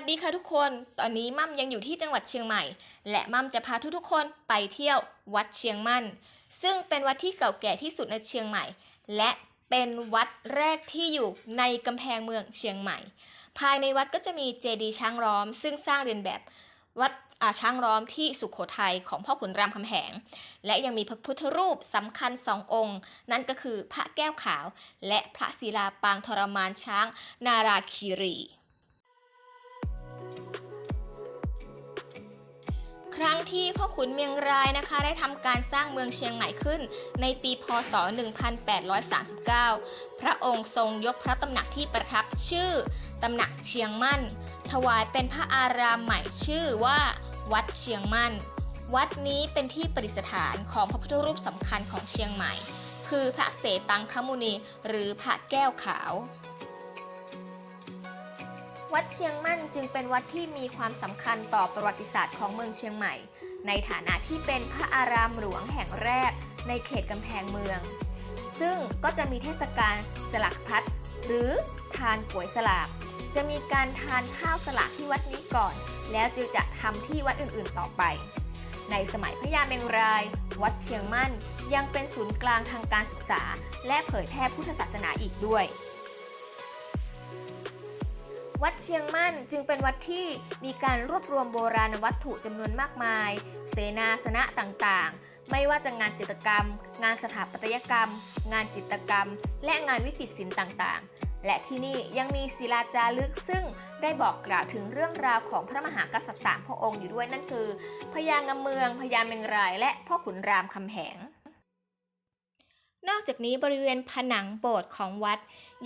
สวัสดีค่ะทุกคน ตอนนี้มั่มยังอยู่ที่จังหวัดเชียงใหม่ และมั่มจะพาทุกๆคนไปเที่ยววัดเชียงมั่น ซึ่งเป็นวัดที่เก่าแก่ที่สุดในเชียงใหม่ และเป็นวัดแรกที่อยู่ในกำแพงเมืองเชียงใหม่ ภายในวัดก็จะมีเจดีย์ช้างล้อม ซึ่งสร้างเรียนแบบวัดอาช้างล้อมที่สุขโขทัยของพ่อขุนรามคำแหง และยังมีพระพุทธรูปสำคัญสององค์ นั่นก็คือพระแก้วขาว และพระศิลาปางทรมานช้างนาราคีรี ครั้งที่พ่อขุนเมียงรายนะคะ ได้ทำการสร้างเมืองเชียงใหม่ขึ้น ในปีพศ 1839 พระองค์ทรงยกพระตำหนักที่ประทับชื่อตำหนักเชียงมั่น ถวายเป็นพระอารามใหม่ชื่อว่าวัดเชียงมั่น วัดนี้เป็นที่ประดิษฐานของพระพุทธรูปสำคัญของเชียงใหม่ คือพระเสตังคมุนีหรือพระแก้วขาว วัดเชียงมั่นจึงเป็นวัดที่มีความสำคัญต่อประวัติศาสตร์ของเมืองเชียงใหม่ ในฐานะที่เป็นพระอารามหลวงแห่งแรกในเขตกำแพงเมือง ซึ่งก็จะมีเทศกาลสลักพัดหรือทานก๋วยสลากจะมีการทานข้าวสลากที่วัดนี้ก่อน แล้วจึงจะทำที่วัดอื่นๆต่อไป ในสมัยพระยาเมงราย วัดเชียงมั่นยังเป็นศูนย์กลางทางการศึกษา และเผยแพร่พุทธศาสนาอีกด้วย วัดเชียงมั่นจึงเป็นวัดที่มีการรวบรวมโบราณวัตถุจำนวนมากมาย เสนาสนะต่างๆ ไม่ว่าจะงานจิตรกรรม งานสถาปัตยกรรม งานจิตรกรรม และงานวิจิตรศิลป์ต่างๆ และที่นี่ยังมีศิลาจารึกซึ่งได้บอกกล่าวถึงเรื่องราวของพระมหากษัตริย์สามพระองค์อยู่ด้วยนั่นคือพญางเมืองพญาเมงราย และพ่อขุนรามคำแหง นอกจากนี้บริเวณผนังโบสถ์ของวัด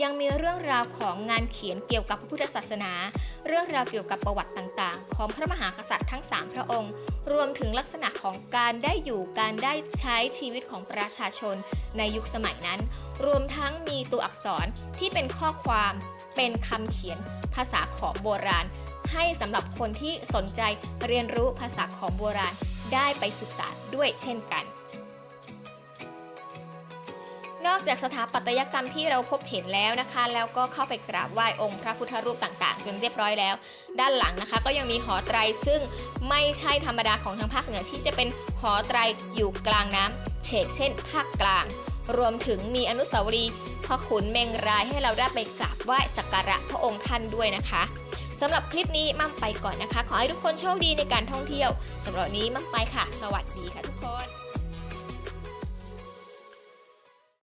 ยังมีเรื่องราวของงานเขียนเกี่ยวกับพระพุทธศาสนา เรื่องราวเกี่ยวกับประวัติต่างๆ ของพระมหากษัตริย์ทั้ง 3 พระองค์ รวมถึงลักษณะของการได้อยู่การได้ใช้ชีวิตของประชาชนในยุคสมัยนั้น รวมทั้งมีตัวอักษรที่เป็นข้อความเป็นคำเขียนภาษาขอมโบราณ ให้สำหรับคนที่สนใจเรียนรู้ภาษาขอมโบราณได้ไปศึกษาด้วยเช่นกัน นอกจากสถาปัตยกรรมที่เราพบเห็นแล้วนะคะ แล้วก็เข้าไปกราบไหว้องค์พระพุทธรูปต่างๆ จนเรียบร้อยแล้ว ด้านหลังนะคะ ก็ยังมีหอไตรซึ่งไม่ใช่ธรรมดาของทางภาคเหนือที่จะเป็นหอไตรอยู่กลางน้ำเฉกเช่น ภาคกลาง รวมถึงมีอนุสาวรีย์พระขุนเมงรายให้เราได้ไปกราบไหว้สักการะพระองค์ท่านด้วยนะคะสำหรับคลิปนี้มั่มไปก่อนนะคะ ขอให้ทุกคนโชคดีในการท่องเที่ยวสำหรับนนี้มั่มไปค่ะ สวัสดีค่ะทุกคน